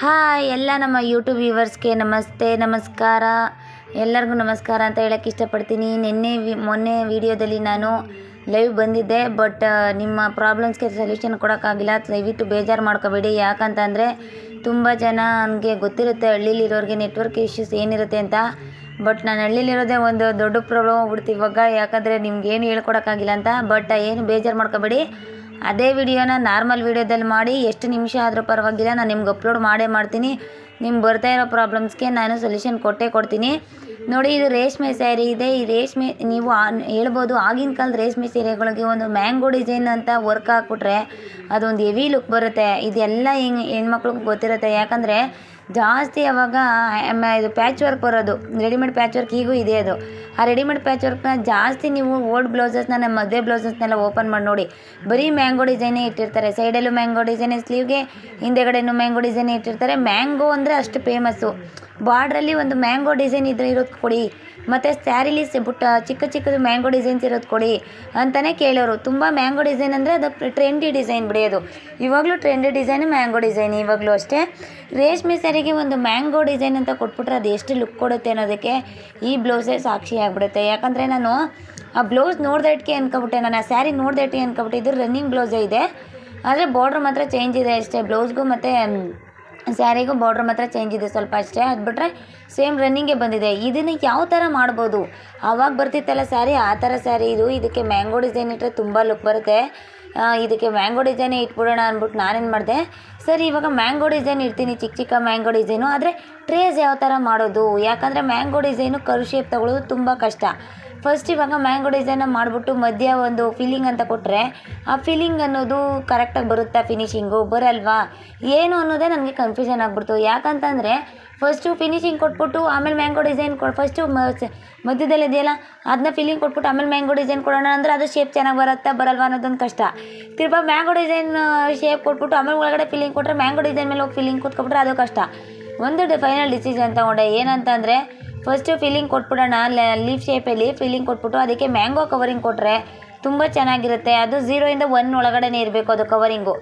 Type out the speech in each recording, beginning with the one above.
Hi ಎಲ್ಲ ನಮ್ಮ YouTube ವ್ಯೂವರ್ಸ್ಗೆ ನಮಸ್ತೆ, ನಮಸ್ಕಾರ. ಎಲ್ಲರಿಗೂ ನಮಸ್ಕಾರ ಅಂತ ಹೇಳೋಕ್ಕೆ ಇಷ್ಟಪಡ್ತೀನಿ. ನಿನ್ನೆ ವಿ, ಮೊನ್ನೆ ವೀಡಿಯೋದಲ್ಲಿ ನಾನು ಲೈವ್ ಬಂದಿದ್ದೆ ಬಟ್ ನಿಮ್ಮ ಪ್ರಾಬ್ಲಮ್ಸ್ಗೆ ಸೊಲ್ಯೂಷನ್ ಕೊಡೋಕ್ಕಾಗಿಲ್ಲ ದಯವಿಟ್ಟು ಬೇಜಾರು ಮಾಡ್ಕೋಬೇಡಿ. ಯಾಕಂತಂದರೆ ತುಂಬ ಜನ ನನಗೆ ಗೊತ್ತಿರುತ್ತೆ ಹಳ್ಳಿಲಿರೋರಿಗೆ ನೆಟ್ವರ್ಕ್ ಇಶ್ಯೂಸ್ ಏನಿರುತ್ತೆ ಅಂತ. ಬಟ್ ನಾನು ಹಳ್ಳಿಲಿರೋದೇ ಒಂದು ದೊಡ್ಡ ಪ್ರಾಬ್ಲಮ್ ಆಗ್ಬಿಡ್ತು ಇವಾಗ. ಯಾಕಂದರೆ ನಿಮ್ಗೆ ಏನು ಹೇಳ್ಕೊಡೋಕ್ಕಾಗಿಲ್ಲ ಅಂತ. ಬಟ್ ಏನು ಬೇಜಾರು ಮಾಡ್ಕೋಬೇಡಿ. ಅದೇ ವಿಡಿಯೋನ ನಾರ್ಮಲ್ ವಿಡಿಯೋದಲ್ಲಿ ಮಾಡಿ ಎಷ್ಟು ನಿಮಿಷ ಆದರೂ ಪರವಾಗಿಲ್ಲ, ನಾನು ನಿಮ್ಗೆ ಅಪ್ಲೋಡ್ ಮಾಡೇ ಮಾಡ್ತೀನಿ. ನಿಮ್ಗೆ ಬರ್ತಾ ಇರೋ ಪ್ರಾಬ್ಲಮ್ಸ್ಗೆ ನಾನು ಸೊಲ್ಯೂಷನ್ ಕೊಟ್ಟೇ ಕೊಡ್ತೀನಿ. ನೋಡಿ, ಇದು ರೇಷ್ಮೆ ಸ್ಯಾರಿ ಇದೆ. ಈ ರೇಷ್ಮೆ, ನೀವು ಹೇಳ್ಬೋದು, ಆಗಿನ ಕಾಲದ ರೇಷ್ಮೆ ಸೀರೆಗಳಿಗೆ ಒಂದು ಮ್ಯಾಂಗೋ ಡಿಸೈನ್ ಅಂತ ವರ್ಕ್ ಹಾಕ್ಬಿಟ್ರೆ ಅದೊಂದು ಹೆವಿ ಲುಕ್ ಬರುತ್ತೆ. ಇದೆಲ್ಲ ಹಿಂಗೆ, ಹೆಣ್ಮಕ್ಳಿಗೆ ಗೊತ್ತಿರುತ್ತೆ. ಯಾಕಂದರೆ ಜಾಸ್ತಿ ಆಮ್- ಇದು ಪ್ಯಾಚ್ ವರ್ಕ್ ಬರೋದು. ರೆಡಿಮೇಡ್ ಪ್ಯಾಚ್ ವರ್ಕ್ ಈಗೂ ಇದೆ ಅದು. ಆ ರೆಡಿಮೇಡ್ ಪ್ಯಾಚ್ ವರ್ಕ್ನ ಜಾಸ್ತಿ ನೀವು ಓಲ್ಡ್ ಬ್ಲೌಸಸ್ನ ನಮ್ಮ ಮದುವೆ ಬ್ಲೌಸಸ್ನೆಲ್ಲ ಓಪನ್ ಮಾಡಿ ನೋಡಿ. ಬರೀ ಮ್ಯಾಂಗೋ ಡಿಸೈನೇ ಇಟ್ಟಿರ್ತಾರೆ. ಸೈಡಲ್ಲೂ ಮ್ಯಾಂಗೋ ಡಿಸೈನ್ ಸ್ಲೀವ್ಗೆ ಹಿಂದೆಗಡೆನೂ ಮ್ಯಾಂಗೋ ಡಿಸೈನ್ ಇಟ್ಟಿರ್ತಾರೆ. ಮ್ಯಾಂಗೋ ಅಂದರೆ ಅಷ್ಟು ಫೇಮಸ್ಸು ಬಾರ್ಡ್ರಲ್ಲಿ ಒಂದು ಮ್ಯಾಂಗೋ ಡಿಸೈನ್ ಇದ್ರೆ ಇರೋದು ಕೊಡಿ. ಮತ್ತು ಸ್ಯಾರಿಲಿ ಸಿ ಬುಟ್ಟ, ಚಿಕ್ಕ ಚಿಕ್ಕದು ಮ್ಯಾಂಗೋ ಡಿಸೈನ್ಸ್ ಇರೋದು ಕೊಡಿ ಅಂತಲೇ ಕೇಳೋರು. ತುಂಬ ಮ್ಯಾಂಗೋ ಡಿಸೈನ್ ಅಂದರೆ ಅದು ಟ್ರೆಂಡಿ ಡಿಸೈನ್ ಬಿಡಿ ಅದು. ಇವಾಗಲೂ ಟ್ರೆಂಡಿ ಡಿಸೈನ್ ಮ್ಯಾಂಗೋ ಡಿಸೈನ್, ಇವಾಗಲೂ ಅಷ್ಟೇ. ರೇಷ್ಮೆ ಸ್ಯಾರಿಗೆ ಒಂದು ಮ್ಯಾಂಗೋ ಡಿಸೈನ್ ಅಂತ ಕೊಟ್ಬಿಟ್ರೆ ಅದು ಎಷ್ಟು ಲುಕ್ ಕೊಡುತ್ತೆ ಅನ್ನೋದಕ್ಕೆ ಈ ಬ್ಲೌಸೇ ಸಾಕ್ಷಿ ಆಗಿಬಿಡುತ್ತೆ. ಯಾಕಂದರೆ ನಾನು ಆ ಬ್ಲೌಸ್ ನೋಡ್ದೆ ಇಟ್ಕೆ ಅನ್ಕೊಬಿಟ್ಟೆ, ನಾನು ಆ ಸ್ಯಾರಿ ನೋಡ್ದೆ ಇಟ್ಕೆ ಇದು ರನ್ನಿಂಗ್ ಬ್ಲೌಸೇ ಇದೆ. ಆದರೆ ಬಾರ್ಡ್ರ್ ಮಾತ್ರ ಚೇಂಜ್ ಇದೆ ಅಷ್ಟೇ ಬ್ಲೌಸ್ಗೂ ಮತ್ತು ಸ್ಯಾರಿಗೂ ಬಾರ್ಡ್ರ್ ಮಾತ್ರ ಚೇಂಜ್ ಇದೆ ಸ್ವಲ್ಪ ಅಷ್ಟೇ. ಅದು ಬಿಟ್ಟರೆ ಸೇಮ್ ರನ್ನಿಂಗೇ ಬಂದಿದೆ. ಇದನ್ನು ಯಾವ ಥರ ಮಾಡ್ಬೋದು? ಆವಾಗ ಬರ್ತಿತ್ತಲ್ಲ ಸ್ಯಾರಿ, ಆ ಥರ ಸ್ಯಾರಿ ಇದು. ಇದಕ್ಕೆ ಮ್ಯಾಂಗೋ ಡಿಸೈನ್ ಇಟ್ಟರೆ ತುಂಬ ಲುಕ್ ಬರುತ್ತೆ. ಇದಕ್ಕೆ ಮ್ಯಾಂಗೋ ಡಿಸೈನೇ ಇಟ್ಬಿಡೋಣ ಅಂದ್ಬಿಟ್ಟು ನಾನೇನು ಮಾಡಿದೆ? ಸರಿ, ಇವಾಗ ಮ್ಯಾಂಗೋ ಡಿಸೈನ್ ಇಡ್ತೀನಿ. ಚಿಕ್ಕ ಚಿಕ್ಕ ಮ್ಯಾಂಗೋ ಡಿಸೈನು ಆದರೆ ಟ್ರೇಸ್ ಯಾವ ಥರ ಮಾಡೋದು? ಯಾಕಂದರೆ ಮ್ಯಾಂಗೋ ಡಿಸೈನು ಕರು ಶೇಪ್ ತಗೊಳ್ಳೋದು ತುಂಬ ಕಷ್ಟ. ಫಸ್ಟ್ ಇವಾಗ ಮ್ಯಾಂಗೋ ಡಿಸೈನ್ ಮಾಡಿಬಿಟ್ಟು ಮಧ್ಯ ಒಂದು ಫಿಲ್ಲಿಂಗ್ ಅಂತ ಕೊಟ್ಟರೆ ಆ ಫಿಲ್ಲಿಂಗ್ ಅನ್ನೋದು ಕರೆಕ್ಟಾಗಿ ಬರುತ್ತಾ ಫಿನಿಷಿಂಗು ಬರಲ್ವಾ? ಏನು ಅನ್ನೋದೇ ನನಗೆ ಕನ್ಫ್ಯೂಷನ್ ಆಗ್ಬಿಡ್ತು. ಯಾಕಂತಂದರೆ ಫಸ್ಟು ಫಿನಿಶಿಂಗ್ ಕೊಟ್ಬಿಟ್ಟು ಆಮೇಲೆ ಮ್ಯಾಂಗೋ ಡಿಸೈನ್ ಕೊ ಫಸ್ಟು ಮಧ್ಯದಲ್ಲಿ ಇದೆಯಲ್ಲ ಅದನ್ನ ಫಿಲ್ಲಿಂಗ್ ಕೊಟ್ಬಿಟ್ಟು ಆಮೇಲೆ ಮ್ಯಾಂಗೋ ಡಿಸೈನ್ ಕೊಡೋಣ ಅಂದರೆ ಅದು ಶೇಪ್ ಚೆನ್ನಾಗಿ ಬರುತ್ತಾ, ಬರಲ್ವಾ ಅನ್ನೋದೊಂದು ಕಷ್ಟ. ತಿರ್ಗಾ ಮ್ಯಾಂಗೋ ಡಿಸೈನ್ ಶೇಪ್ ಕೊಟ್ಬಿಟ್ಟು ಆಮೇಲೆ ಒಳಗಡೆ ಫಿಲ್ಲಿಂಗ್ ಕೊಟ್ಟರೆ ಮ್ಯಾಂಗೋ ಡಿಸೈನ್ ಮೇಲೆ ಹೋಗಿ ಫಿಲ್ಲಿಂಗ್ ಕೂತ್ಕೊಬಿಟ್ರೆ ಅದು ಕಷ್ಟ. ಒಂದು ಫೈನಲ್ ಡಿಸಿಷನ್ ತಗೊಂಡೆ. ಏನಂತಂದರೆ ಫಸ್ಟು ಫಿಲ್ಲಿಂಗ್ ಕೊಟ್ಬಿಡೋಣ. ಲೀಫ್ ಶೇಪಲ್ಲಿ ಫಿಲ್ಲಿಂಗ್ ಕೊಟ್ಬಿಟ್ಟು ಅದಕ್ಕೆ ಮ್ಯಾಂಗೋ ಕವರಿಂಗ್ ಕೊಟ್ಟರೆ ತುಂಬ ಚೆನ್ನಾಗಿರುತ್ತೆ. ಅದು ಝೀರೋಯಿಂದ ಒನ್ ಒಳಗಡೆನೇ ಇರಬೇಕು ಅದು ಕವರಿಂಗು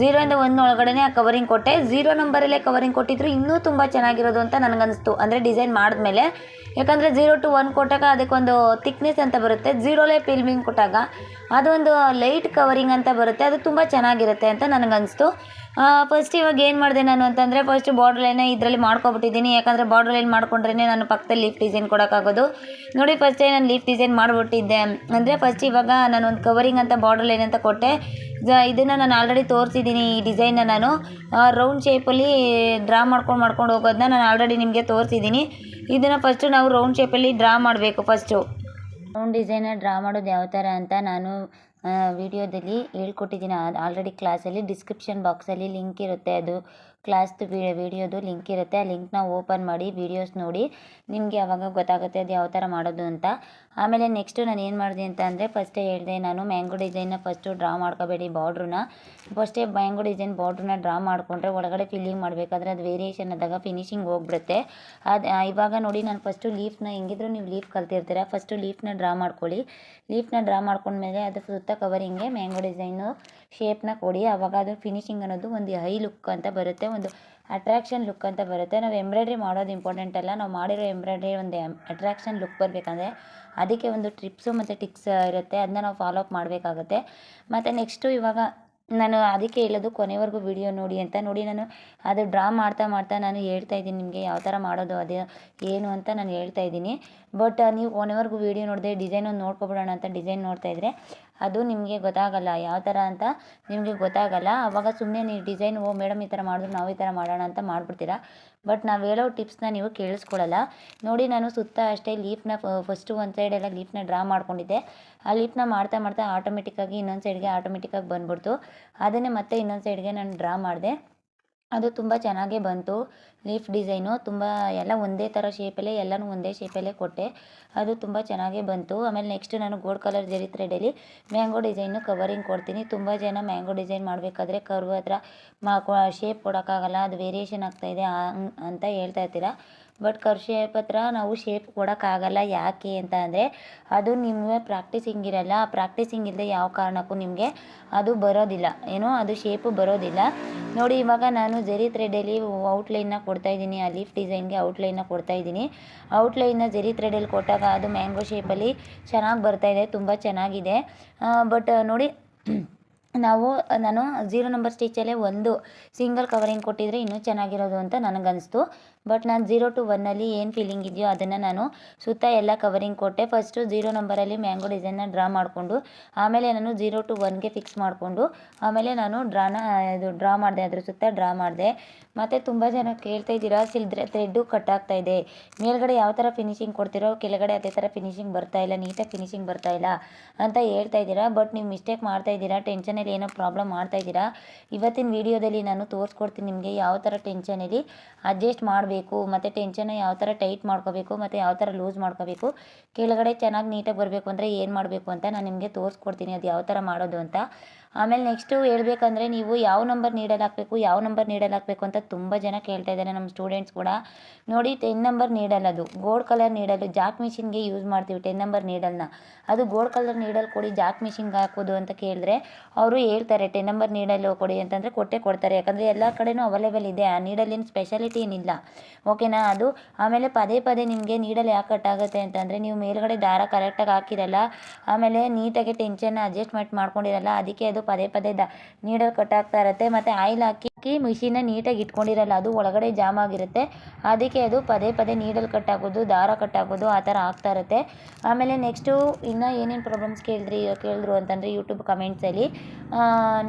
ಝೀರೋಯಿಂದ ಒನ್ ಒಳಗಡೆನೇ ಆ ಕವರಿಂಗ್ ಕೊಟ್ಟೆ. ಝೀರೋ ನಂಬರಲ್ಲೇ ಕವರಿಂಗ್ ಕೊಟ್ಟಿದ್ರು ಇನ್ನೂ ತುಂಬ ಚೆನ್ನಾಗಿರೋದು ಅಂತ ನನಗನ್ನಿಸ್ತು. ಅಂದರೆ ಡಿಸೈನ್ ಮಾಡಿದ್ಮೇಲೆ. ಯಾಕಂದರೆ ಝೀರೋ ಟು ಒನ್ ಕೊಟ್ಟಾಗ ಅದಕ್ಕೊಂದು ತಿಕ್ನೆಸ್ ಅಂತ ಬರುತ್ತೆ. ಝೀರೋಲೇ ಫಿಲ್ಮಿಂಗ್ ಕೊಟ್ಟಾಗ ಅದೊಂದು ಲೈಟ್ ಕವರಿಂಗ್ ಅಂತ ಬರುತ್ತೆ. ಅದು ತುಂಬ ಚೆನ್ನಾಗಿರುತ್ತೆ ಅಂತ ನನಗನ್ನಿಸ್ತು. ಫಸ್ಟ್ ಇವಾಗ ಏನು ಮಾಡಿದೆ ನಾನು ಅಂತಂದರೆ ಫಸ್ಟ್ ಬಾರ್ಡ್ರ್ ಲೈನ್ ಇದರಲ್ಲಿ ಮಾಡ್ಕೊಬಿಟ್ಟಿದ್ದೀನಿ. ಯಾಕಂದರೆ ಬಾರ್ಡ್ರ್ ಲೈನ್ ಮಾಡ್ಕೊಂಡ್ರೇ ನಾನು ಪಕ್ಕದಲ್ಲಿ ಲೀಫ್ ಡಿಸೈನ್ ಕೊಡೋಕ್ಕಾಗೋದು. ನೋಡಿ ಫಸ್ಟೇ ನಾನು ಲೀಫ್ ಡಿಸೈನ್ ಮಾಡಿಬಿಟ್ಟಿದ್ದೆ. ಅಂದರೆ ಫಸ್ಟ್ ಇವಾಗ ನಾನು ಒಂದು ಕವರಿಂಗ್ ಅಂತ ಬಾರ್ಡ್ರ್ ಲೈನ್ ಅಂತ ಕೊಟ್ಟೆ. ಇದನ್ನು ನಾನು ಆಲ್ರೆಡಿ ತೋರಿಸಿದ್ದೀನಿ ಈ ಡಿಸೈನ್ನ ನಾನು. ರೌಂಡ್ ಶೇಪಲ್ಲಿ ಡ್ರಾ ಮಾಡ್ಕೊಂಡು ಮಾಡ್ಕೊಂಡು ಹೋಗೋದನ್ನ ನಾನು ಆಲ್ರೆಡಿ ನಿಮಗೆ ತೋರಿಸಿದ್ದೀನಿ. ಇದನ್ನು ಫಸ್ಟು ನಾವು ರೌಂಡ್ ಶೇಪಲ್ಲಿ ಡ್ರಾ ಮಾಡಬೇಕು ಫಸ್ಟು ರೌಂಡ್ ಡಿಸೈನ ಡ್ರಾ ಮಾಡೋದು ಯಾವ ಥರ ಅಂತ ನಾನು ವಿಡಿಯೋದಲ್ಲಿ ಹೇಳ್ಕೊಟ್ಟಿದ್ದೀನಿ. ಆಲ್ರೆಡಿ ಕ್ಲಾಸಲ್ಲಿ ಡಿಸ್ಕ್ರಿಪ್ಷನ್ ಬಾಕ್ಸಲ್ಲಿ ಲಿಂಕ್ ಇರುತ್ತೆ. ಅದು ಕ್ಲಾಸ್ದು ವಿಡಿಯೋದು ಲಿಂಕ್ ಇರುತ್ತೆ. ಆ ಲಿಂಕ್ನ ಓಪನ್ ಮಾಡಿ ವೀಡಿಯೋಸ್ ನೋಡಿ. ನಿಮಗೆ ಯಾವಾಗ ಗೊತ್ತಾಗುತ್ತೆ ಅದು ಯಾವ ಥರ ಮಾಡೋದು ಅಂತ. ಆಮೇಲೆ ನೆಕ್ಸ್ಟು ನಾನು ಏನು ಮಾಡಿದೆ ಅಂತ ಅಂದರೆ ಫಸ್ಟೇ ಹೇಳಿದೆ ನಾನು ಮ್ಯಾಂಗೋ ಡಿಸೈನ್ನ ಫಸ್ಟು ಡ್ರಾ ಮಾಡ್ಕೋಬೇಡಿ ಬಾರ್ಡ್ರನ್ನ ಫಸ್ಟೇ ಮ್ಯಾಂಗೋ ಡಿಸೈನ್ ಬಾರ್ಡ್ರನ್ನ ಡ್ರಾ ಮಾಡಿಕೊಂಡ್ರೆ ಒಳಗಡೆ ಫಿಲ್ಲಿಂಗ್ ಮಾಡಬೇಕಾದ್ರೆ ಅದು ವೇರಿಯೇಷನ್ ಆದಾಗ ಫಿನಿಶಿಂಗ್ ಹೋಗ್ಬಿಡುತ್ತೆ. ಅದು ಇವಾಗ ನೋಡಿ ನಾನು ಫಸ್ಟು ಲೀಫ್ನ ಹೆಂಗಿದ್ರು ನೀವು ಲೀಫ್ ಕಲ್ತಿರ್ತೀರ? ಫಸ್ಟು ಲೀಫ್ನ ಡ್ರಾ ಮಾಡ್ಕೊಳ್ಳಿ. ಲೀಫ್ನ ಡ್ರಾ ಮಾಡ್ಕೊಂಡ್ಮೇಲೆ ಅದು ಸುತ್ತ ಕವರಿಂಗೆ ಮ್ಯಾಂಗೋ ಡಿಸೈನು ಶೇಪ್ನ ಕೊಡಿ. ಆವಾಗ ಅದು ಫಿನಿಶಿಂಗ್ ಅನ್ನೋದು ಒಂದು ಹೈ ಲುಕ್ ಅಂತ ಬರುತ್ತೆ. ಒಂದು ಅಟ್ರಾಕ್ಷನ್ ಲುಕ್ ಅಂತ ಬರುತ್ತೆ. ನಾವು ಎಂಬ್ರಾಯ್ಡ್ರಿ ಮಾಡೋದು ಇಂಪಾರ್ಟೆಂಟ್ ಅಲ್ಲ. ನಾವು ಮಾಡಿರೋ ಎಂಬ್ರಾಯ್ಡ್ರಿ ಒಂದು ಅಟ್ರಾಕ್ಷನ್ ಲುಕ್ ಬರಬೇಕಂದ್ರೆ ಅದಕ್ಕೆ ಒಂದು ಟ್ರಿಪ್ಸು ಮತ್ತು ಟಿಕ್ಸ್ ಇರುತ್ತೆ. ಅದನ್ನ ನಾವು ಫಾಲೋ ಅಪ್ ಮಾಡಬೇಕಾಗುತ್ತೆ. ಮತ್ತು ನೆಕ್ಸ್ಟು ಇವಾಗ ನಾನು ಅದಕ್ಕೆ ಹೇಳೋದು ಕೊನೆವರೆಗೂ ವಿಡಿಯೋ ನೋಡಿ ಅಂತ ನೋಡಿ ನಾನು ಅದು ಡ್ರಾ ಮಾಡ್ತಾ ಮಾಡ್ತಾ ನಾನು ಹೇಳ್ತಾ ಇದ್ದೀನಿ ನಿಮಗೆ ಯಾವ ಥರ ಮಾಡೋದು ಅದು ಏನು ಅಂತ ನಾನು ಹೇಳ್ತಾ ಇದ್ದೀನಿ. ಬಟ್ ನೀವು ಕೊನೆವರೆಗೂ ವೀಡಿಯೋ ನೋಡಿದೆ ಡಿಸೈನ್ ಒಂದು ನೋಡ್ಕೊಬಿಡೋಣ ಅಂತ ಡಿಸೈನ್ ನೋಡ್ತಾ ಇದ್ದರೆ ಅದು ನಿಮಗೆ ಗೊತ್ತಾಗಲ್ಲ ಯಾವ ಥರ ಅಂತ ನಿಮಗೆ ಗೊತ್ತಾಗಲ್ಲ. ಅವಾಗ ಸುಮ್ಮನೆ ನೀವು ಡಿಸೈನ್ ಓ ಮೇಡಮ್ ಈ ಥರ ಮಾಡಿದ್ರು ನಾವು ಈ ಥರ ಮಾಡೋಣ ಅಂತ ಮಾಡಿಬಿಡ್ತೀರಾ. ಬಟ್ ನಾವು ಹೇಳೋ ಟಿಪ್ಸ್ನ ನೀವು ಕೇಳಿಸ್ಕೊಳ್ಳಲ್ಲ ನೋಡಿ, ನಾನು ಸುತ್ತ ಅಷ್ಟೇ ಲೀಫ್ನ ಫಸ್ಟು ಒಂದು ಸೈಡೆಲ್ಲ ಲೀಫ್ನ ಡ್ರಾ ಮಾಡ್ಕೊಂಡಿದ್ದೆ. ಆ ಲೀಫ್ನ ಮಾಡ್ತಾ ಮಾಡ್ತಾ ಆಟೋಮೆಟಿಕ್ಕಾಗಿ ಇನ್ನೊಂದು ಸೈಡ್ಗೆ ಆಟೋಮೆಟಿಕ್ಕಾಗಿ ಬಂದ್ಬಿಡ್ತು. ಅದನ್ನೇ ಮತ್ತೆ ಇನ್ನೊಂದು ಸೈಡ್ಗೆ ನಾನು ಡ್ರಾ ಮಾಡಿದೆ. ಅದು ತುಂಬ ಚೆನ್ನಾಗೇ ಬಂತು. ಲೀಫ್ ಡಿಸೈನು ತುಂಬ ಎಲ್ಲ ಒಂದೇ ಥರ ಶೇಪಲ್ಲೇ, ಎಲ್ಲನೂ ಒಂದೇ ಶೇಪಲ್ಲೇ ಕೊಟ್ಟೆ. ಅದು ತುಂಬ ಚೆನ್ನಾಗೇ ಬಂತು. ಆಮೇಲೆ ನೆಕ್ಸ್ಟ್ ನಾನು ಗೋಲ್ಡ್ ಕಲರ್ ಜರಿ ಥ್ರೆಡಲ್ಲಿ ಮ್ಯಾಂಗೋ ಡಿಸೈನು ಕವರಿಂಗ್ ಕೊಡ್ತೀನಿ. ತುಂಬ ಜನ ಮ್ಯಾಂಗೋ ಡಿಸೈನ್ ಮಾಡಬೇಕಾದ್ರೆ ಕರ್ವ್ ಹತ್ರ ಮಾ ಶೇಪ್ ಕೊಡೋಕ್ಕಾಗಲ್ಲ, ಅದು ವೇರಿಯೇಷನ್ ಆಗ್ತಾಯಿದೆ ಅಂತ ಹೇಳ್ತಾ ಇರ್ತೀರ? ಬಟ್ ಕರ್ ಪತ್ರ ನಾವು ಶೇಪ್ ಕೊಡೋಕ್ಕಾಗಲ್ಲ ಯಾಕೆ ಅಂತ ಅಂದರೆ, ಅದು ನಿಮಗೆ ಪ್ರಾಕ್ಟೀಸಿಂಗ್ ಇರಲ್ಲ ಪ್ರಾಕ್ಟೀಸಿಂಗ್ ಇಲ್ಲದೆ ಯಾವ ಕಾರಣಕ್ಕೂ ನಿಮಗೆ ಅದು ಬರೋದಿಲ್ಲ. ಏನೋ ಅದು ಶೇಪು ಬರೋದಿಲ್ಲ. ನೋಡಿ, ಇವಾಗ ನಾನು ಜರಿ ಥ್ರೆಡಲ್ಲಿ ಔಟ್ಲೈನ್ನ ಕೊಡ್ತಾಯಿದ್ದೀನಿ ಆ ಲೀಫ್ ಡಿಸೈನ್ಗೆ ಔಟ್ಲೈನ್ನ ಕೊಡ್ತಾಯಿದ್ದೀನಿ ಔಟ್ಲೈನ್ನ ಜರಿ ಥ್ರೆಡಲ್ಲಿ ಕೊಟ್ಟಾಗ ಅದು ಮ್ಯಾಂಗೋ ಶೇಪಲ್ಲಿ ಚೆನ್ನಾಗಿ ಬರ್ತಾಯಿದೆ ತುಂಬ ಚೆನ್ನಾಗಿದೆ. ಬಟ್ ನೋಡಿ ನಾವು, ನಾನು ಝೀರೋ ನಂಬರ್ ಸ್ಟಿಚಲ್ಲೇ ಒಂದು ಸಿಂಗಲ್ ಕವರಿಂಗ್ ಕೊಟ್ಟಿದ್ರೆ ಇನ್ನೂ ಚೆನ್ನಾಗಿರೋದು ಅಂತ ನನಗನ್ನಿಸ್ತು ಬಟ್ ನಾನು ಝೀರೋ ಟು ಒನ್ನಲ್ಲಿ ಏನು ಫೀಲಿಂಗ್ ಇದೆಯೋ ಅದನ್ನು ನಾನು ಸುತ್ತ ಎಲ್ಲ ಕವರಿಂಗ್ ಕೊಟ್ಟೆ. ಫಸ್ಟು ಝೀರೋ ನಂಬರಲ್ಲಿ ಮ್ಯಾಂಗೋ ಡಿಸೈನ್ನ ಡ್ರಾ ಮಾಡಿಕೊಂಡು, ಆಮೇಲೆ ನಾನು ಝೀರೋ ಟು ಒನ್ಗೆ ಫಿಕ್ಸ್ ಮಾಡಿಕೊಂಡು, ಆಮೇಲೆ ನಾನು ಡ್ರಾನ ಇದು ಡ್ರಾ ಮಾಡಿದೆ, ಅದ್ರ ಸುತ್ತ ಡ್ರಾ ಮಾಡಿದೆ. ಮತ್ತು ತುಂಬ ಜನ ಕೇಳ್ತಾ ಇದ್ದೀರಾ, ಸಿಲ್ದ್ರೆ ಥ್ರೆಡ್ಡು ಕಟ್ ಆಗ್ತಾ ಇದೆ. ಮೇಲ್ಗಡೆ ಯಾವ ಥರ ಫಿನಿಶಿಂಗ್ ಕೊಡ್ತಿರೋ, ಕೆಳಗಡೆ ಅದೇ ಥರ ಫಿನಿಶಿಂಗ್ ಬರ್ತಾ ಇಲ್ಲ, ನೀಟಾಗಿ ಫಿನಿಷಿಂಗ್ ಬರ್ತಾ ಇಲ್ಲ ಅಂತ ಹೇಳ್ತಾ ಇದ್ದೀರಾ. ಬಟ್ ನೀವು ಮಿಸ್ಟೇಕ್ ಮಾಡ್ತಾ ಇದ್ದೀರಾ ಟೆನ್ಷನಲ್ಲಿ ಏನೋ ಪ್ರಾಬ್ಲಮ್ ಮಾಡ್ತಾ ಇದ್ದೀರಾ? ಇವತ್ತಿನ ವೀಡಿಯೋದಲ್ಲಿ ನಾನು ತೋರಿಸ್ಕೊಡ್ತೀನಿ ನಿಮಗೆ ಯಾವ ಥರ ಟೆನ್ಷನಲ್ಲಿ ಅಡ್ಜಸ್ಟ್ ಮಾಡಬೇಕು, ಮತ್ತು ಟೆನ್ಷನ್ನ ಯಾವ ಥರ ಟೈಟ್ ಮಾಡ್ಕೋಬೇಕು, ಮತ್ತು ಯಾವ ಥರ ಲೂಸ್ ಮಾಡ್ಕೋಬೇಕು. ಕೆಳಗಡೆ ಚೆನ್ನಾಗಿ ನೀಟಾಗಿ ಬರಬೇಕು ಅಂದರೆ ಏನು ಮಾಡಬೇಕು ಅಂತ ನಾನು ನಿಮಗೆ ತೋರಿಸ್ಕೊಡ್ತೀನಿ. ಅದು ಯಾವ ಥರ ಮಾಡೋದು ಅಂತ. ಆಮೇಲೆ ನೆಕ್ಸ್ಟು ಹೇಳ್ಬೇಕಂದ್ರೆ ನೀವು ಯಾವ ನಂಬರ್ ನೀಡಲ್ ಹಾಕಬೇಕು, ಯಾವ ನಂಬರ್ ನೀಡಲ್ ಹಾಕಬೇಕು ಅಂತ ತುಂಬ ಜನ ಕೇಳ್ತಾ ಇದ್ದಾರೆ ನಮ್ಮ ಸ್ಟೂಡೆಂಟ್ಸ್ ಕೂಡ. ನೋಡಿ ಟೆನ್ ನಂಬರ್ ನೀಡಲ್ಲ ಅದು. ಗೋಲ್ಡ್ ಕಲರ್ ನೀಡಲು ಜಾಕ್ ಮಿಷಿನ್ಗೆ ಯೂಸ್ ಮಾಡ್ತೀವಿ ಟೆನ್ ನಂಬರ್ ನೀಡಲ್ನ. ಅದು ಗೋಲ್ಡ್ ಕಲರ್ ನೀಡಲ್ ಕೊಡಿ ಜಾಕ್ ಮಿಷಿನ್ಗೆ ಹಾಕೋದು ಅಂತ ಕೇಳಿದ್ರೆ ಅವರು ಹೇಳ್ತಾರೆ ಟೆನ್ ನಂಬರ್ ನೀಡಲು ಕೊಡಿ ಅಂತಂದರೆ ಕೊಟ್ಟೆ ಕೊಡ್ತಾರೆ. ಯಾಕಂದರೆ ಎಲ್ಲ ಕಡೆನೂ ಅವೈಲೇಬಲ್ ಇದೆ, ಆ ನೀಡಲಿನ ಸ್ಪೆಷಾಲಿಟಿ ಏನಿಲ್ಲ. ಓಕೆನಾ ಅದು? ಆಮೇಲೆ ಪದೇ ಪದೇ ನಿಮಗೆ ನೀಡಲು ಯಾಕೆ ಕಟ್ಟಾಗುತ್ತೆ ಅಂತಂದರೆ ನೀವು ಮೇಲ್ಗಡೆ ದಾರ ಕರೆಕ್ಟಾಗಿ ಹಾಕಿರಲ್ಲ, ಆಮೇಲೆ ನೀಟಾಗಿ ಟೆನ್ಷನ್ ಅಡ್ಜಸ್ಟ್ಮೆಂಟ್ ಮಾಡ್ಕೊಂಡಿರಲ್ಲ, ಅದಕ್ಕೆ ಅದು ಪದೇ ಪದೇ ದ ನೀಡಲ್ ಕಟ್ಟಾಗ್ತಾ ಇರುತ್ತೆ ಮತ್ತು ಆಯಿಲ್ ಹಾಕಿ ಮಿಷಿನ ನೀಟಾಗಿ ಇಟ್ಕೊಂಡಿರಲ್ಲ, ಅದು ಒಳಗಡೆ ಜಾಮ್ ಆಗಿರುತ್ತೆ. ಅದಕ್ಕೆ ಅದು ಪದೇ ಪದೇ ನೀಡಲ್ ಕಟ್ಟಾಗೋದು, ದಾರ ಕಟ್ಟಾಗೋದು ಆ ಥರ ಆಗ್ತಾ ಇರುತ್ತೆ ಆಮೇಲೆ ನೆಕ್ಸ್ಟು ಇನ್ನೂ ಏನೇನು ಪ್ರಾಬ್ಲಮ್ಸ್ ಕೇಳಿದ್ರಿ, ಕೇಳಿದ್ರು ಅಂತಂದರೆ ಯೂಟ್ಯೂಬ್ ಕಮೆಂಟ್ಸಲ್ಲಿ.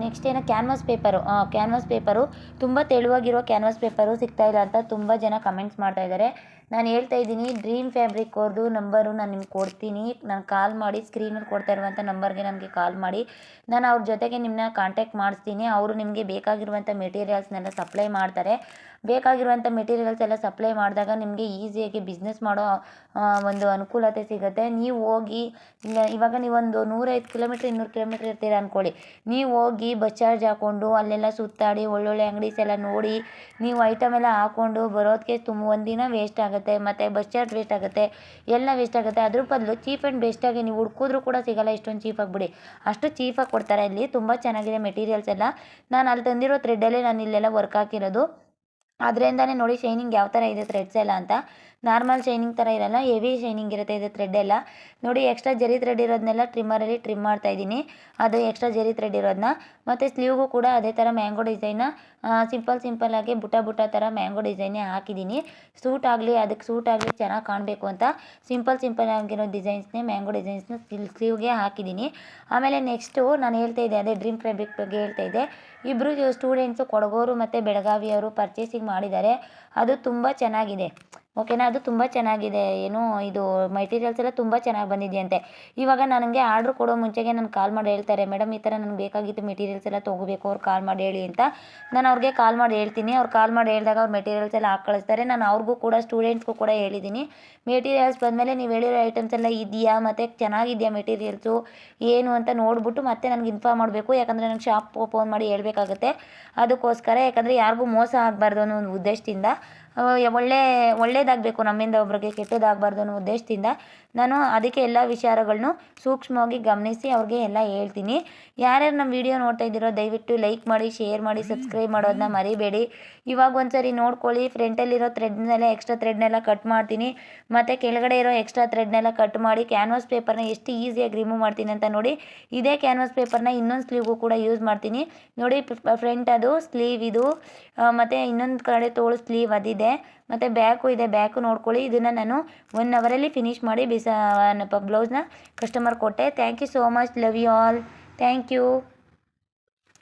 ನೆಕ್ಸ್ಟ್ ಏನೋ ಕ್ಯಾನ್ವಾಸ್ ಪೇಪರು ಕ್ಯಾನ್ವಾಸ್ ಪೇಪರು, ತುಂಬ ತೆಳುವಾಗಿರೋ ಕ್ಯಾನ್ವಾಸ್ ಪೇಪರು ಸಿಗ್ತಾಯಿಲ್ಲ ಅಂತ ತುಂಬ ಜನ ಕಮೆಂಟ್ಸ್ ಮಾಡ್ತಾ ಇದ್ದಾರೆ. ನಾನು ಹೇಳ್ತಾ ಇದ್ದೀನಿ ಡ್ರೀಮ್ ಫ್ಯಾಬ್ರಿಕ್ ಅವ್ರದ್ದು ನಂಬರು ನಾನು ನಿಮ್ಗೆ ಕೊಡ್ತೀನಿ. ನಾನು ಕಾಲ್ ಮಾಡಿ ಸ್ಕ್ರೀನಲ್ಲಿ ಕೊಡ್ತಾ ಇರುವಂಥ ನಂಬರ್ಗೆ ನನಗೆ ಕಾಲ್ ಮಾಡಿ. ನಾನು ಅವ್ರ ಜೊತೆಗೆ ನಿಮ್ಮನ್ನ ಕಾಂಟ್ಯಾಕ್ಟ್ ಮಾಡಿಸ್ತೀನಿ. ಅವರು ನಿಮಗೆ ಬೇಕಾಗಿರುವಂಥ ಮೆಟೀರಿಯಲ್ಸ್ನೆಲ್ಲ ಸಪ್ಲೈ ಮಾಡ್ತಾರೆ. ಬೇಕಾಗಿರುವಂಥ ಮೆಟೀರಿಯಲ್ಸ್ ಎಲ್ಲ ಸಪ್ಲೈ ಮಾಡಿದಾಗ ನಿಮಗೆ ಈಸಿಯಾಗಿ ಬಿಸ್ನೆಸ್ ಮಾಡೋ ಒಂದು ಅನುಕೂಲತೆ ಸಿಗುತ್ತೆ. ನೀವು ಹೋಗಿ ಇವಾಗ ನೀವೊಂದು ನೂರೈದು ಕಿಲೋಮೀಟ್ರ್ ಇನ್ನೂರು ಕಿಲೋಮೀಟ್ರ್ ಇರ್ತೀರ ಅಂದ್ಕೊಳ್ಳಿ ನೀವು ಹೋಗಿ ಬಸ್ ಚಾರ್ಜ್ ಹಾಕ್ಕೊಂಡು ಅಲ್ಲೆಲ್ಲ ಸುತ್ತಾಡಿ, ಒಳ್ಳೊಳ್ಳೆ ಅಂಗಡೀಸ್ ಎಲ್ಲ ನೋಡಿ, ನೀವು ಐಟಮ್ ಎಲ್ಲ ಹಾಕ್ಕೊಂಡು ಬರೋದಕ್ಕೆ ತುಂಬ ಒಂದಿನ ವೇಸ್ಟ್ ಆಗುತ್ತೆ. ಮತ್ತು ಬಸ್ ಚಾರ್ಜ್ ವೇಸ್ಟ್ ಆಗುತ್ತೆ. ಎಲ್ಲ ವೇಸ್ಟ್ ಆಗುತ್ತೆ. ಅದ್ರ ಬದಲು ಚೀಪ್ ಆ್ಯಂಡ್ ಬೆಸ್ಟಾಗಿ ನೀವು ಹುಡ್ಕಿದ್ರು ಕೂಡ ಸಿಗಲ್ಲ, ಇಷ್ಟೊಂದು ಚೀಪಾಗಿ ಬಿಡಿ. ಅಷ್ಟು ಚೀಪಾಗಿ ಕೊಡ್ತಾರೆ. ಇಲ್ಲಿ ತುಂಬ ಚೆನ್ನಾಗಿದೆ ಮೆಟೀರಿಯಲ್ಸ್ ಎಲ್ಲ. ನಾನು ಅಲ್ಲಿ ತಂದಿರೋ ಥ್ರೆಡ್ಡಲ್ಲೇ ನಾನು ಇಲ್ಲೆಲ್ಲ ವರ್ಕ್ ಹಾಕಿರೋದು. ಅದರಿಂದನೇ ನೋಡಿ ಶೈನಿಂಗ್ ಯಾವ ಥರ ಇದೆ ಥ್ರೆಡ್ಸ್ ಎಲ್ಲ ಅಂತ. ನಾರ್ಮಲ್ ಶೈನಿಂಗ್ ಥರ ಇರಲ್ಲ, ಹೆವಿ ಶೈನಿಂಗ್ ಇರುತ್ತೆ ಇದು ಥ್ರೆಡ್ ಎಲ್ಲ. ನೋಡಿ ಎಕ್ಸ್ಟ್ರಾ ಜರಿ ಥ್ರೆಡ್ ಇರೋದನ್ನೆಲ್ಲ ಟ್ರಿಮ್ಮರಲ್ಲಿ ಟ್ರಿಮ್ ಮಾಡ್ತಾ ಇದ್ದೀನಿ. ಅದು ಎಕ್ಸ್ಟ್ರಾ ಜರಿ ಥ್ರೆಡ್ ಇರೋದನ್ನ ಮತ್ತು ಸ್ಲೀವ್ಗೂ ಕೂಡ ಅದೇ ಥರ ಮ್ಯಾಂಗೋ ಡಿಸೈನ್ನ ಸಿಂಪಲ್ ಸಿಂಪಲ್ ಆಗಿ ಬುಟ್ಟ ಬುಟ್ಟ ಥರ ಮ್ಯಾಂಗೋ ಡಿಸೈನೇ ಹಾಕಿದ್ದೀನಿ. ಸೂಟ್ ಆಗಲಿ, ಅದಕ್ಕೆ ಸೂಟ್ ಆಗಲಿ ಚೆನ್ನಾಗಿ ಕಾಣಬೇಕು ಅಂತ ಸಿಂಪಲ್ ಸಿಂಪಲ್ ಆಗಿರೋ ಡಿಸೈನ್ಸ್ನೇ ಮ್ಯಾಂಗೋ ಡಿಸೈನ್ಸ್ನ ಸ್ಲೀವ್ಗೆ ಹಾಕಿದ್ದೀನಿ. ಆಮೇಲೆ ನೆಕ್ಸ್ಟು ನಾನು ಹೇಳ್ತಾ ಇದ್ದೆ, ಅದೇ ಡ್ರೀಮ್ ಫ್ಯಾಬ್ರಿಕ್ ಬಗ್ಗೆ ಹೇಳ್ತಾ ಇದ್ದೆ. ಇಬ್ಬರು ಸ್ಟೂಡೆಂಟ್ಸು ಕೊಡಗೋರು ಮತ್ತು ಬೆಳಗಾವಿಯವರು ಪರ್ಚೇಸಿಂಗ್ ಮಾಡಿದ್ದಾರೆ. ಅದು ತುಂಬ ಚೆನ್ನಾಗಿದೆ. ಓಕೆನಾ ಅದು ತುಂಬ ಚೆನ್ನಾಗಿದೆ. ಏನು, ಇದು ಮೆಟೀರಿಯಲ್ಸ್ ಎಲ್ಲ ತುಂಬ ಚೆನ್ನಾಗಿ ಬಂದಿದೆಯಂತೆ. ಇವಾಗ ನನಗೆ ಆರ್ಡ್ರ್ ಕೊಡೋ ಮುಂಚೆಗೆ ನಾನು ಕಾಲ್ ಮಾಡಿ ಹೇಳ್ತಾರೆ, ಮೇಡಮ್, ಈ ಥರ ನನಗೆ ಬೇಕಾಗಿತ್ತು ಮೆಟೀರಿಯಲ್ಸ್ ಎಲ್ಲ ತೊಗೋಬೇಕು, ಅವ್ರು ಕಾಲ್ ಮಾಡಿ ಹೇಳಿ ಅಂತ. ನಾನು ಅವ್ರಿಗೆ ಕಾಲ್ ಮಾಡಿ ಹೇಳ್ತೀನಿ. ಅವ್ರು ಕಾಲ್ ಮಾಡಿ ಹೇಳಿದಾಗ ಅವ್ರು ಮೆಟೀರಿಯಲ್ಸ್ ಎಲ್ಲ ಹಾಕಿ ಕಳಿಸ್ತಾರೆ. ನಾನು ಅವ್ರಿಗೂ ಕೂಡ ಸ್ಟೂಡೆಂಟ್ಸ್ಗೂ ಕೂಡ ಹೇಳಿದ್ದೀನಿ ಮೆಟೀರಿಯಲ್ಸ್ ಬಂದಮೇಲೆ ನೀವು ಹೇಳಿರೋ ಐಟಮ್ಸ್ ಎಲ್ಲ ಇದೆಯಾ? ಮತ್ತು ಚೆನ್ನಾಗಿದೆಯಾ ಮೆಟೀರಿಯಲ್ಸು ಏನು ಅಂತ ನೋಡಿಬಿಟ್ಟು ಮತ್ತೆ ನನಗೆ ಇನ್ಫಾರ್ಮ್ ಮಾಡಬೇಕು. ಯಾಕಂದರೆ ನನಗೆ ಶಾಪ್ ಫೋನ್ ಮಾಡಿ ಹೇಳಬೇಕಾಗುತ್ತೆ. ಅದಕ್ಕೋಸ್ಕರ ಯಾಕಂದರೆ ಯಾರಿಗೂ ಮೋಸ ಆಗಬಾರ್ದು ಅನ್ನೋ ಒಂದು ಉದ್ದೇಶದಿಂದ ಒಳ್ಳೆ ಒಳ್ಳೇದಾಗಬೇಕು ನಮ್ಮಿಂದ ಒಬ್ರಿಗೆ ಕೆಟ್ಟದಾಗಬಾರ್ದು ಅನ್ನೋ ಉದ್ದೇಶದಿಂದ ನಾನು ಅದಕ್ಕೆ ಎಲ್ಲ ವಿಚಾರಗಳನ್ನು ಸೂಕ್ಷ್ಮವಾಗಿ ಗಮನಿಸಿ ಅವ್ರಿಗೆ ಎಲ್ಲ ಹೇಳ್ತೀನಿ. ಯಾರ್ಯಾರು ನಮ್ಮ ವಿಡಿಯೋ ನೋಡ್ತಾ ಇದ್ದೀರೋ ದಯವಿಟ್ಟು ಲೈಕ್ ಮಾಡಿ, ಶೇರ್ ಮಾಡಿ, ಸಬ್ಸ್ಕ್ರೈಬ್ ಮಾಡೋದನ್ನ ಮರಿಬೇಡಿ. ಇವಾಗ ಒಂದ್ಸರಿ ನೋಡ್ಕೊಳ್ಳಿ ಫ್ರಂಟಲ್ಲಿರೋ ಥ್ರೆಡ್ನೆಲ್ಲ ಎಕ್ಸ್ಟ್ರಾ ಥ್ರೆಡ್ನೆಲ್ಲ ಕಟ್ ಮಾಡ್ತೀನಿ. ಮತ್ತು ಕೆಳಗಡೆ ಇರೋ ಎಕ್ಸ್ಟ್ರಾ ಥ್ರೆಡ್ನೆಲ್ಲ ಕಟ್ ಮಾಡಿ ಕ್ಯಾನ್ವಾಸ್ ಪೇಪರ್ನ ಎಷ್ಟು ಈಸಿಯಾಗಿ ರಿಮೂವ್ ಮಾಡ್ತೀನಿ ಅಂತ ನೋಡಿ, ಇದೇ ಕ್ಯಾನ್ವಾಸ್ ಪೇಪರ್ನ ಇನ್ನೊಂದು ಸ್ಲೀವ್ಗೂ ಕೂಡ ಯೂಸ್ ಮಾಡ್ತೀನಿ. ನೋಡಿ ಫ್ರಂಟ್ ಅದು ಸ್ಲೀವ್ ಇದು ಮತ್ತು ಇನ್ನೊಂದು ಕಡೆ ತೋಳು ಸ್ಲೀವ್ ಅದಿದೆ. ಮತ್ತು ಬ್ಯಾಕು ಇದೆ ಬ್ಯಾಕು ನೋಡ್ಕೊಳ್ಳಿ. ಇದನ್ನು ನಾನು ಒನ್ ಅವರಲ್ಲಿ ಫಿನಿಷ್ ಮಾಡಿ ಬಿಸ ಬ್ಲೌಸ್ನ ಕಸ್ಟಮರ್ ಕೊಟ್ಟೆ thank you so much love you all thank you